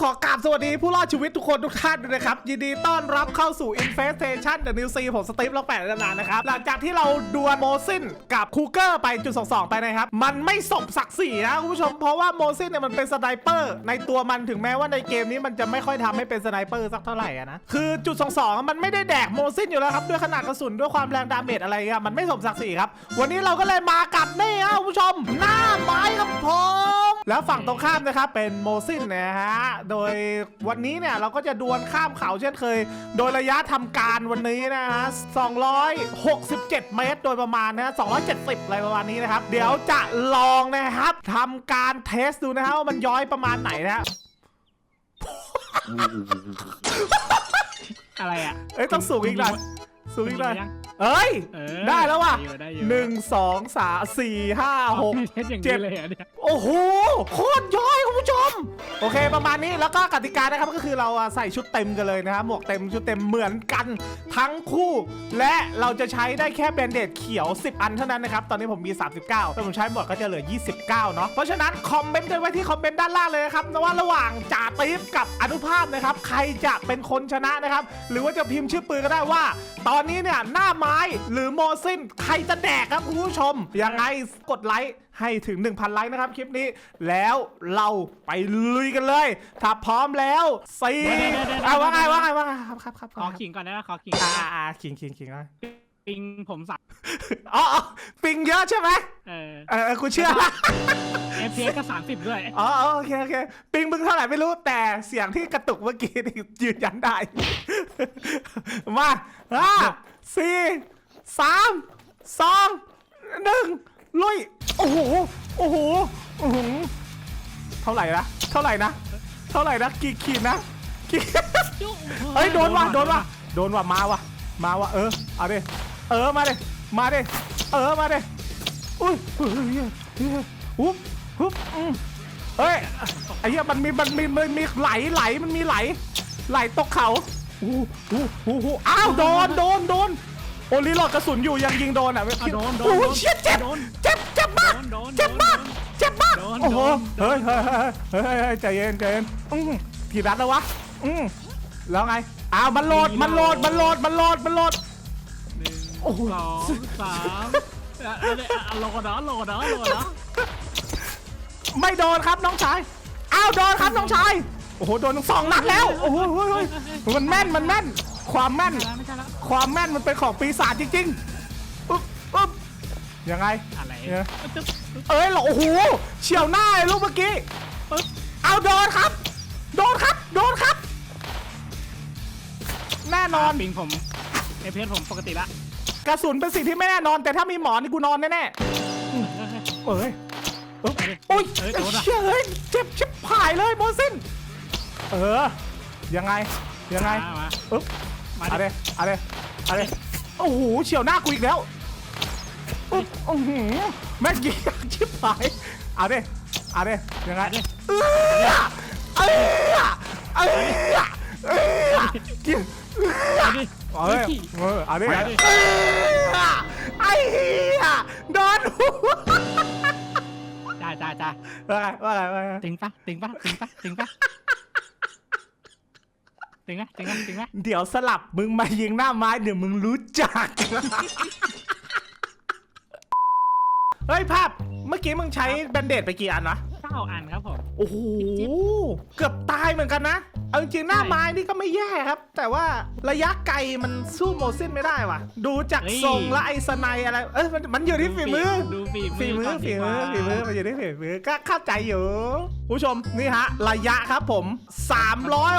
ขอกราบสวัสดีผู้รอดชีวิตทุกคนทุกท่านด้วยนะครับ ยินดีต้อนรับเข้าสู่ Infestation The New Sea ผมสตีฟล็อกแปดนานนะครับ หลังจากที่เราดวลโมซินกับคูเกอร์ไปจุดสองไปนะครับ มันไม่สมศักดิ์ศรีนะคุณผู้ชม เพราะว่าโมซินเนี่ยมันเป็นสไนเปอร์ ในตัวมันถึงแม้ว่าในเกมนี้มันจะไม่ค่อยทำให้เป็นสไนเปอร์สักเท่าไหร่นะ คือจุดสองสองมันไม่ได้แดกโมซินอยู่แล้วครับด้วยขนาดกระสุนด้วยความแรงดาเมจอะไรอะมันไม่สมศักดิ์ศรีครับ วันนี้เราก็เลยมากับนี่ครับคุณผู้ชม หน้าไม้ครับผมแล้วฝั่งตรงข้ามนะครับเป็นโมซินนะฮะโดยวันนี้เนี่ยเราก็จะดวลข้ามเขาเช่นเคย โดยระยะทำการวันนี้นะฮะ 267 เมตรโดยประมาณนะฮะ 270 อะไรประมาณนี้นะครับ เดี๋ยวจะลองนะครับทำการเทสดูนะฮะว่ามันย้อยประมาณไหนนะฮะอะไรอะ เอ้ยต้องสูงอีกหน่อยสูงอีกหน่อยยังเอ้ยเออได้แล้วว่ะได้อยู่ได้อยู่หนึ่งสองสามสี่ห้าหกเทสอย่างเจ็นี้ดเลยเหรอเนี่ยโอ้โหโคตรย้อยคุณผู้ชม โอเคประมาณนี้แล้วก็กติกานะครับก็คือเราอะใส่ชุดเต็มกันเลยนะครับหมวกเต็มชุดเต็มเหมือนกันทั้งคู่ และเราจะใช้ได้แค่แบนเดดเขียว 10 อันเท่านั้นนะครับตอนนี้ผมมี 39ถ้าผมใช้หมดก็จะเหลือ 29เนาะเพราะฉะนั้นคอมเมนต์กันไว้ที่คอมเมนต์ด้านล่างเลยนะครับว่าระหว่างจ่าตีฟกับอนุภาพนะครับใครจะเป็นคนชนะนะครับหรือว่าจะพิมพ์ชื่อปืนก็ได้ว่า ตอนนี้เนี่ยหน้าไม้หรือโมซินใครจะแดกครับคุณผู้ชมยังไงกดไลค์ ให้ถึง 1,000 ไลค์นะครับคลิปนี้ แล้วเราไปลุยกันเลย ถ้าพร้อมแล้วสี่เอาว่าไงว่าไงว่าไงครับครับครับขอขิงก่อนได้ไหมขอขิงอ่าอ่าขิงขิงขิงอะปิงผมสับอ๋ออ๋อปิงเยอะใช่ไหมเออเออกูเชื่อละเอฟพีก็สามสิบด้วยอ๋ออ๋อโอเคโอเคปิงมึงเท่าไหร่ไม่รู้แต่เสียงที่กระตุกเมื่อกี้นี่ยืนยันได้ มาห้าสี่สามสองหนึ่ง ลุยโอ้โหโอ้โหโอ้โหเท่าไหร่นะเท่าไหร่นะเท่าไหร่นะกี่ขีดนะกี่เฮ้ยโดนว่ะโดนว่ะโดนว่ะมาว่ะมาว่ะเออเอาดิเออมาดิมาดิเออมาดิอุ้ยเฮ้ยเฮ้ยเฮ้ยฮุบฮุบอืมเฮ้ยไอ้เหี้ยมันมีมันมีมันมีไหลไหลมันมีไหล ไหลตกเขาอู้หูหูหูอ้าวโดนโดนโดน โอลิโหลดกระสุนอยู่ยังยิงโดนอะอะโดนโดนโอ้โดยนเชี่ยเจ็บโดนเจ็บเจ็บมากโดนโดนเจ็บมากโดนเจ็บมากโดนโอ้โหโดนเฮ้ยเฮ้ยเฮ้ยเฮ้ยเฮ้ยใจเย็นใจเย็นอืมกี่นัดแล้ววะอืมแล้วไงอ้าวมันโหลดมันโหลดมันโหลดมันโหลดมันโหลดหนึ่งโอ้โหสองสามอะอะอะอะโหลดเนาะโหลดเนาะโหลดเนาะไม่โดนครับน้องชายอ้าวโดนครับน้องชาย โอ้โหโดนสองนัดแล้วโอ้โหเฮ้ยเฮ้ยมันแม่นมันแม่น ความแม่น ไม่ใช่ละไม่ใช่ละความแม่นมันเป็นของปีศาจจริงๆปุ๊บปุ๊บยังไงอะไรเนี่ยตึ๊บเอ้ยเหรอโอ้โหเฉียวหน้าเลยลูกเมื่อกี้ ปึ๊บเอาโดนครับ โดนครับ โดนครับ แน่นอน ปิงผมเอฟพีผมปกติละกระสุนเป็นสิ่งที่ไม่แน่นอน แต่ถ้ามีหมอนี่กูนอนแน่ๆอืมเอ้ยเอ้ยโอ้ยเอ้ยโดนอะ เชี่ยเอ้ยเจ็บชิบหายเลยโมซิน เออ ยังไง ยังไงมามาอึ๊บมาเอาดิเดเอาเดเอาเดโอ้โห เฉียวหน้ากูอีกแล้วอุ๊บอื้อหือแม่งยิงชิบหายเอาเดเอาเดยังไง เออเออเออเออกินเอาดิเอาเดฮ้ย เออเอาเดเอาดิ เออไอ้เหี้ยโดนหัวจ้าจ้าจ้าว่าไงว่าไงว่าไงติงปะติงปะติงปะติงปะ ติงนะติงนะติงนะเดี๋ยวสลับมึงมายิงหน้าไม้เดี๋ยวมึงรู้จัก เฮ้ยภาพเมื่อกี้มึงใช้แบนเดตไปกี่อันวะ เก้าอันครับผม โอ้โหจิ๊บเกือบตายเหมือนกันนะ เอาจริงๆหน้าไม้นี่ก็ไม่แย่ครับ แต่ว่าระยะไกลมันสู้โมซินไม่ได้ว่ะ ดูจากทรงและไอสไนอะไร เอ้ยมันมันอยู่ที่ฝีมือ ดูฝีฝีมือก่นฝีดีกมืว่า อฝีมือมันอยู่ที่ฝีมือก็เข้าใจอยู่ ผู้ชมนี่ฮะ ระยะครับผม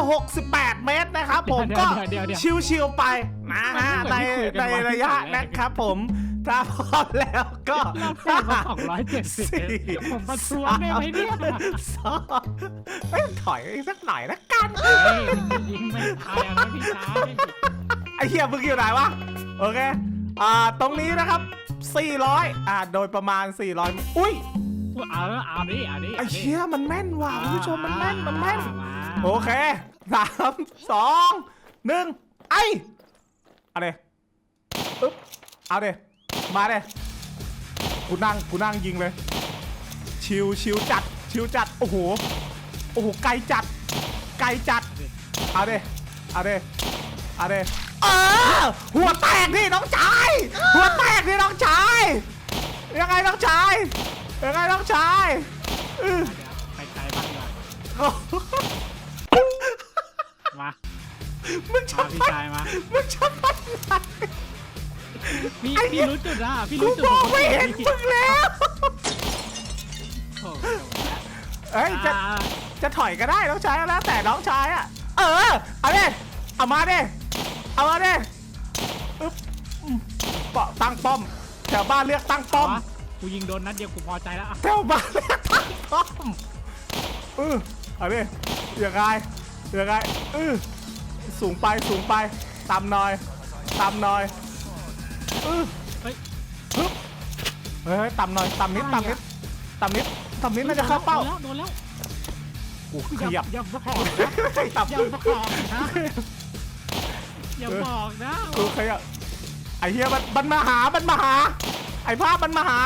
368 เมตรนะครับผมก็เดี๋ยวเดี๋ยวเดี๋ยวชิวๆไปนะฮะมัในนไม่เหมือนที่คุยกันไว้ในระยะตั้งแต่แรกนะครับผม ถ้าพร้อมแล้วก็รอบแรกมาสองร้อยเจ็ดสิบสี่ผมประท้วงได้ไหมเนี่ยสองเอ้ยถอยสักหน่อยละกันเฮ้ยยิงไม่ตายแล้วพี่ชายไอ้เหี้ยมึงอยู่ไหนวะโอเคอ่าตรงนี้นะครับ 400 อ่าโดยประมาณ 400 อุ้ยเอาเอาดิเอาดิไอ้เชี่ยมันแม่นว่ะคุณผู้ชมมันแม่นมันแม่นมาโอเคสามสองหนึ่งไอเอาเดอึ๊บเอาเด มาเดกูนั่งกูนั่งยิงเลย ชิวชิวจัด ชิวจัด โอ้โห โอ้โห ไกลจัดจัด เอาดิเอาดิเอาดิเออหัวแตกนี่น้องชาย หัวแตกนี่น้องชาย ยังไงน้องชาย ยังไงน้องชายอื้อเดี๋ยวไปไกลบ้างเลยมา มึงมาชอบพี่ชายมา มึงชอบไปไหน พี่ไอ้เหี้พี่ยรู้จุดอะพี่กูรู้จุดมองผไม่เห็นพี่มึงแล้วโอ้โหเอ้ยจะอ่าจะถอยก็ได้น้องชายแล้วแต่น้องชายอะ เออเอาดิเอามาดิเอามาดิอึ๊บอืมปะตั้งป้อมแถวบ้านเรียกตั้งป้อม วะกูยิงโดนนัดเดียวกูพอใจแล้วอะแถวบ้านเรียกตั้งป้อมเออเอาดิยังไงยังไงเออสูงไปสูงไปต่ำหน่อยต่ำหน่อย เออเฮ้ยฮึบเฮ้ยต่ำหน่อยต่ำนิดต่ำนิดต่ำนิดต่ำนิดน่าจะเข้าเป้าโดนแล้วโดนแล้วกูขยับอย่าบอกนะต่ำอย่าบอกนะอย่าบอกนะกูขยับไอ้เฮียมันมันมาหามันมาหา ไอ้ภาพมันมาหา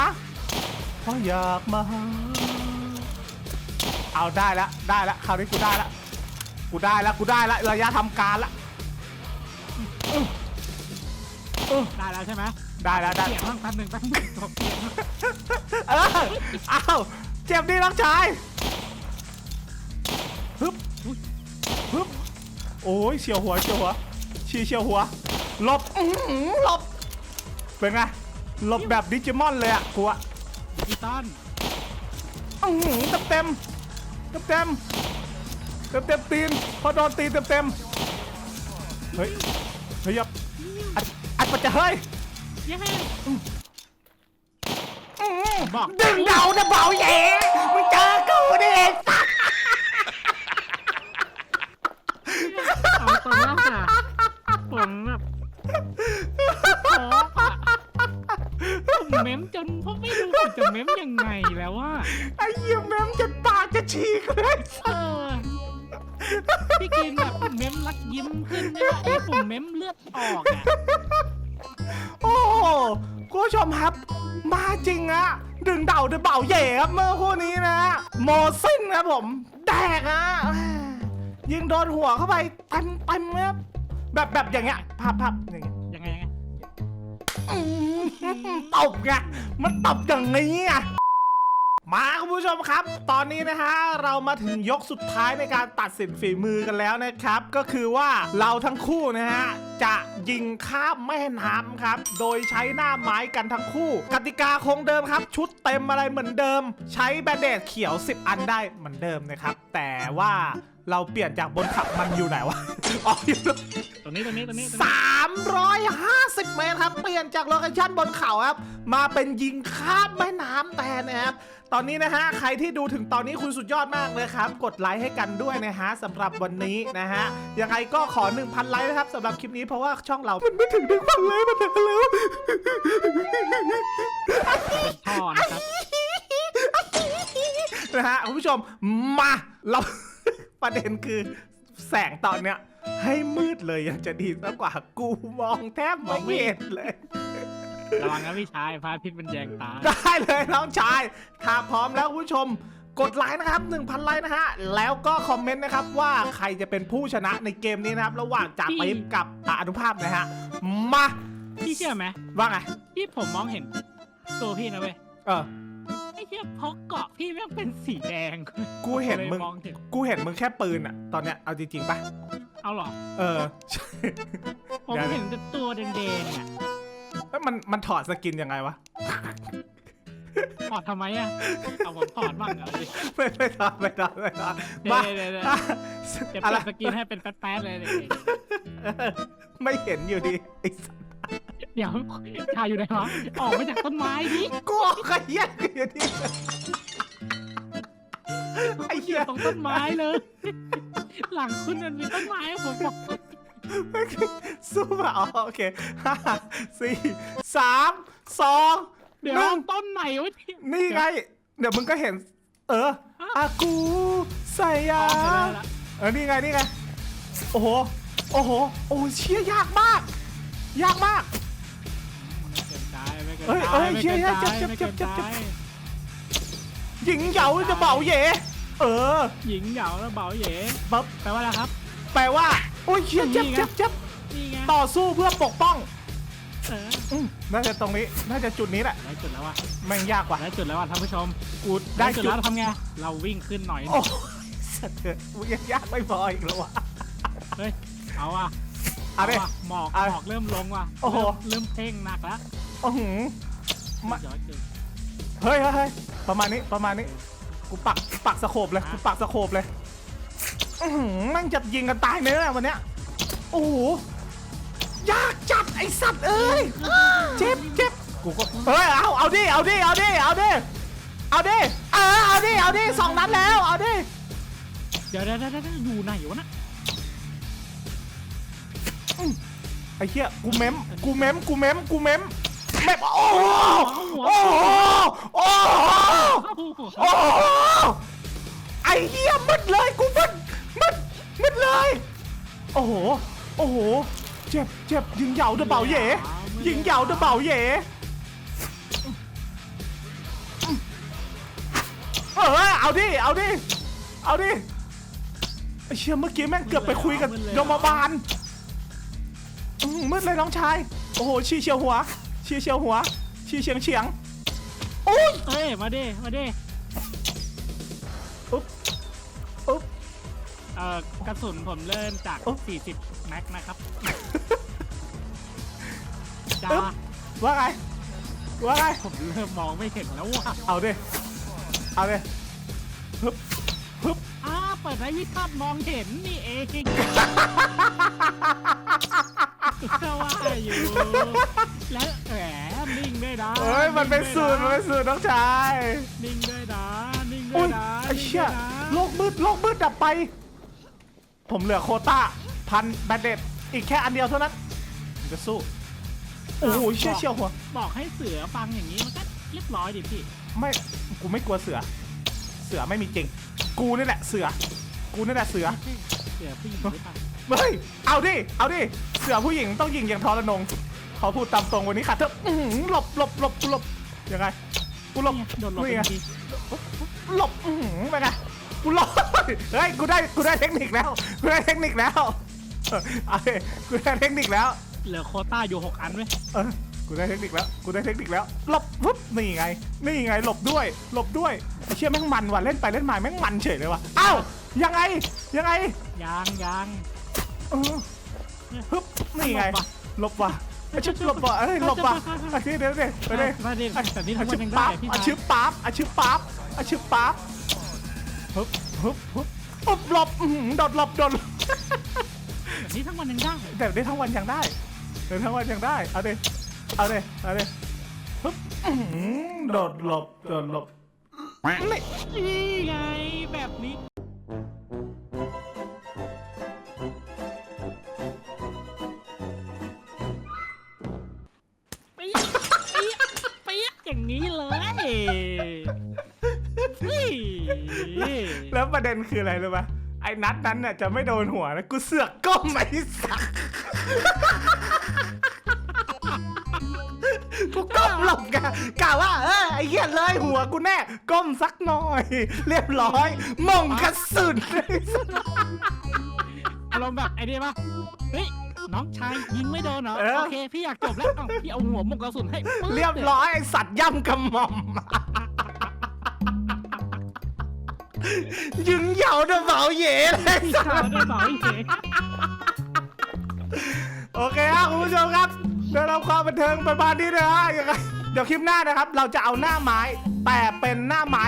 เพราะอยากมาหาเอาได้แล้วได้แล้วคราวนี้กูได้แล้วกูได้แล้วกูได้แล้วระยะทำการละ ได้แล้วใช่ไหมได้แล้วได้เปลี่ยนบ้างแป๊บหนึ่งแป๊บหนึ่งตัวเปลี่ยนบ้างเออเอาเจ็บดีน้องชายฮึบฮึบโอ้ยเฉียวหัวเฉียวหัวชีเฉียวหัวหลบอื้อหือหลบเป็นไงหลบแบบดิจิมอนเลยอะกูอะพี่ต้นอื้อหือเต็มเต็มเต็มเต็มเต็มเต็มตีนพอโดนตีนเต็มเต็มเฮ้ยเฮ้ยยับอั ดอัดปัจจะเฮ้ยเย้อื้อบอกดึงเดานะเบาแย่มึงเจอ ดึงเดาเดเบาเย่ครับเมื่อคู่นี้นะโมซินครับผมแดกอะยิงโดนหัวเข้าไปเต็มเต็มครับแบบแบบอย่างเงี้ยภาพภาพอย่างเงี้ยยังไงยังไงตบไงมันตบอย่างนี้ไง มาคุณผู้ชมครับ ตอนนี้นะฮะเรามาถึงยกสุดท้ายในการตัดสินฝีมือกันแล้วนะครับ ก็คือว่าเราทั้งคู่นะฮะจะยิงข้ามแม่น้ำครับ โดยใช้หน้าไม้กันทั้งคู่ กติกาคงเดิมครับ ชุดเต็มอะไรเหมือนเดิม ใช้แบนเดดเขียว 10 อันได้เหมือนเดิมนะครับ แต่ว่าเราเปลี่ยนจากบนขับมันอยู่ไหนวะอ๋ออยู่ตรงนี้ตรงนี้ตรงนี้ตรงนี้350 เมตรครับ เปลี่ยนจากโลเคชั่นบนเขาครับ มาเป็นยิงข้ามแม่น้ำแทนนะครับ ตอนนี้นะฮะใครที่ดูถึงตอนนี้คุณสุดยอดมากเลยครับ กดไลค์ให้กันด้วยนะฮะสำหรับวันนี้นะฮะยังไงก็ขอ 1,000 ไลค์นะครับสำหรับคลิปนี้เพราะว่าช่องเรา มันไม่ถึง1,000ไลค์มันถึงแล้วเป็นท่อนะครับ นะฮะคุณผู้ชมมาเรา ประเด็นคือแสงตอนเนี้ย ให้มืดเลยยังจะดีสักกว่ากูมองแทบไม่เห็นเลย ระวังนะพี่ชายพระอาทิตย์มันแยงตา ได้เลยน้องชาย ถ้าพร้อมแล้วคุณผู้ชม กดไลค์นะครับ 1,000 ไลค์นะฮะ แล้วก็คอมเมนต์นะครับว่าใครจะเป็นผู้ชนะในเกมนี้นะครับ ระหว่างจ่าพี่ปิ๊บกับอะอนุภาพนะฮะ มา พี่เชื่อไหมว่าไง ที่ผมมองเห็นตัวพี่นะเว้ยเออ ไอ้เชี่ยเพราะเกาะพี่แม่งเป็นสีแดงกูเห็นลยมึงมองเห็นกูเห็นมึงแค่ปืนอะตอนเนี้ย เอาจริงๆป่ะเอาเหรอ เออ ผมเดี๋ยว เห็นแต่ตัวแดงๆอะ แล้วมันมันถอดสกินยังไงวะถอดทำไมอะเอาผมถอดบ้างเอาดิไม่ไม่ถอดไม่ถอดไม่ถอดเดี๋ยวมาเดี๋ยวเดี๋ยวอะเดี๋ยวอะเปไรลี่ยนสกินให้เป็นแป๊ดๆเลยเดี๋ยวเออไม่เห็นอยู่ดีไอ้สัสเดี๋ยวชายอยู่ไหนวะออกมาจากต้นไม้ดิกูขยันอยู่ดีไอ้เหี้ย ตรงต้นไม้เลย หลังคุณมันมีต้นไม้ผมบอก สู้มาอ๋อโอเคห้าสี่สามสองเดี๋ยวหนึ่งต้นไหนวะที่นี่ไง เดี๋ยวมึงก็เห็น เอออากูใส่ยาอ๋อเห็นแล้วละเออนี่ไงนี่ไงโอ้โหโอ้โหโอ้เชี่ยยากมาก ยากมากไม่เกินใจไม่เกินเอ้ยใจเอ้ยไม่เชี่เกิยนใจเจ็บไม่เจ็เกิบนเจ็บใจเจ็บหญิงเหยาจะเบาเหย่เออ หญิงเหยาแล้วเบาเหย่ปั๊บแปลว่าอะไรครับ แปลว่า โอ้ยเชี่ยเจ็บนี่ไงเจ็บเจ็บนี่ไงต่อสู้เพื่อปกป้องเอออืมน่าจะตรงนี้น่าจะจุดนี้แหละได้จุดแล้วว่ะแม่งยากกว่า ได้จุดแล้วว่ะท่านผู้ชมกูได้ได้จุดจุด แล้วทำไงเราวิ่งขึ้นหน่อยโอ้สัตว์เถอะมึงยังยากไม่พออีกแล้ววะ เฮ้ยเอาว่ะเอาดิว่ะหมอกเอาหมอกเริ่มลงว่ะโอ้โห เริ่มเริ่มเพ่งหนักแล้วโอ้โหมาย้อยเกินเฮ้ยเฮ้ยเฮ้ยประมาณนี้ประมาณนี้ กูปักกูปักสโคบเลยกูปักสโคบเลย อือหือแม่งจะยิงกันตายเนื้อวันเนี้ยโอ้โหยากจัดไอสัตว์เอ้ยเจ็บเจ็บกูก็เฮ้ยเอาเอาดิเอาดิเอาดิเอาดิเอาดิเออเอาดิเอาดิสองนัดแล้วเอาดิเดี๋ยวเดี๋ยวเดี๋ยวเดี๋ยวอยู่ไหนวะนะไอ้เหี้ยกูเม้มกูเม้มกูเม้มกูเม้มเม้มโอ้โหโอ้โหโอ้โหโอ้โหไอ้เหี้ยมึดเลยกูมึด มึดเลย โอ้โห โอ้โห เจ็บเจ็บยิงเหยาเดอะเบาเหย่ยิงเหยาเดอะเบาเหย่เออเอาดิ เอาดิ เอาดิไอ้เชี่ยเมื่อกี้แม่งเกือบไปคุยกับยมบาลอืมมืดเลยน้องชาย โอ้โหชี้เชียวหัวชี้เชียวหัวชี้เฉียงเฉียงโอ้ย เอ้ยมาดิมาดิ เอ่อกระสุนผมเริ่มจาก โอ๊ะ 40 แม็กนะครับจ้าอึ๊บว่าไงว่าไงผมเริ่มมองไม่เห็นแล้วว่ะเอาดิเอาดิฮึบฮึบอ้าเปิดไฟวิทัศน์มองเห็นนี่เองก็ว่าอยู่ แล้วแหมนิ่งด้วยนะเฮ้ยมันเป็นสูตรมันเป็นสูตรน้องชายนิ่งด้วยนะนิ่งด้อุ้วยยนะไอ้เชี่ยนิ่งด้วยนะโลกมืดโลกมืดดับไป ผมเหลือโควต้าพันแบนเด็ดอีกแค่อันเดียวเท่านั้นผมจะสู้ โอ้โหเชี่ยเชี่ยวหัว บอกให้เสือฟังอย่างนี้มันก็เรียบร้อยดิพี่ ไม่ กูไม่กลัวเสือ เสือไม่มีจริง กูนี่แหละเสือ กูนี่แหละเสือ เสือผู้หญิงหรือเปล่าเฮ้ย เอาดิ เอาดิ เสือผู้หญิงต้องยิงอย่างทรนงเขาพูดตามตรงวันนี้ค่ะเธออื้อหือหลบหลบหลบกูหลบยังไง กูหลบเนี่ยโดนหลบนี่ไปไงทีหลบอื้อหือไปไง กูหลบเฮ้ยกูได้กูได้เทคนิคแล้วกูได้เทคนิคแล้วเออเอาดิกูได้เทคนิคแล้วเหลือโควต้าอยู่หกอันไหมเออกูได้เทคนิคแล้วกูได้เทคนิคแล้วหลบปุ๊บนี่ไงนี่ไงหลบด้วยหลบด้วยไอ้เชี่ยแม่งมันว่ะเล่นไปเล่นมาแม่งมันเฉยเลยว่ะอ้าวยังไงยังไงยางยางเออฮึบนี่ไงหลบว่ะหลบว่ะไอ้ชิบหลบว่ะเอ้ยหลบว่ะไอ้เดี๋ยวเดี๋ยวเดี๋ยวไปเลยมาดิแต่นี่ทั้งอาวัชินบยังปั๊ได้บพี่อาชายชิบปั๊บอาชิบปั๊บอาชิบปั๊บ ฮึบฮึบฮึบปุ๊บหลบอื้อหือโดดหลบโดดหลบแต่นี่ทั้งวันยังได้แต่ได้ทั้งวันยังได้เดี๋ยวทั้งวันยังได้เอาดิเอาดิเอาดิฮึบอื้อหือโดดหลบโดดหลบนี่นี่ไงแบบนี้เปี๊ยะเปี๊ยะเปี๊ยะอย่างนี้เลยนี่ แล้วประเด็นคืออะไรรู้ปะไอ้นัดนั้นน่ะจะไม่โดนหัวนะกูเสือกก้มไอ้สักกูก้มหลบกะกะว่าเออไอ้เหี้ยเลยหัวกูแน่ ก้มสักหน่อย เรียบร้อยมองกระสุนอารมณ์แบบไอ้นี่ปะเฮ้ยน้องชายยิงไม่โดนเหรอเออโอเคพี่อยากจบแล้วเอ้าพี่เอาหัวหมกกระสุนให้ปึ๊เรียบร้อยไอ้สัตว์ย่ำกระหม่อม ยิงเหยาเดาเหมาเหย่เลยพี่ชายได้บอกอีกเองโอเคครับคุณผู้ชมครับได้รับความบันเทิงประมาณนี้นะฮะยังไงเดี๋ยวคลิปหน้านะครับ เราจะเอาหน้าไม้ แต่เป็นหน้าไม้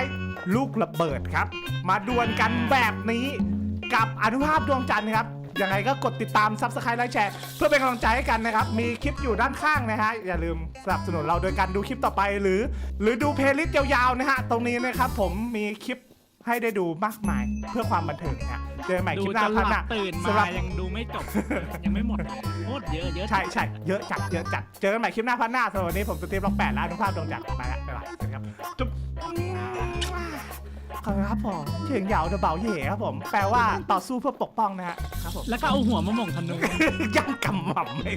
ลูกระเบิดครับ มาดวลกันแบบนี้กับอนุภาพดวงจันทร์ครับยังไงก็กดติดตามซับสไครต์ไลค์แชร์เพื่อเป็นกำลังใจให้กันนะครับ มีคลิปอยู่ด้านข้างนะฮะ อย่าลืมสนับสนุนเราโดยการดูคลิปต่อไปหรือ หรือดูเพลย์ลิสต์ยาวๆนะฮะ ตรงนี้นะครับผมมีคลิป ให้ได้ดูมากมายเพื่อความบันเทิงนะฮะเจอกันใหม่ดูคลิปหจน้านพันหหลัน้าบตื่นสำหรัมาบ ยังดูไม่จบ ยังไม่หมดโคตรเยอะเยอะ ใช่ใช่เยอะจัดเยอะจัดเจอกันใหม่คลิปหน้าพันหน้าสำหรับวันนี้ผมสตีฟล็อกแปดและอนุภาพดวงจันทร์ไปละบ๊ายบายสวัสดีครับจุ๊บขอบคุณครับผมเฉียงเหยาเดอะเบาเหย่ครับผม แปลว่าต่อสู้เพื่อปกป้องนะฮะครับผม แล้วก็เอาหัวมาหม่งธนู ย่ำกำหม่ำเลย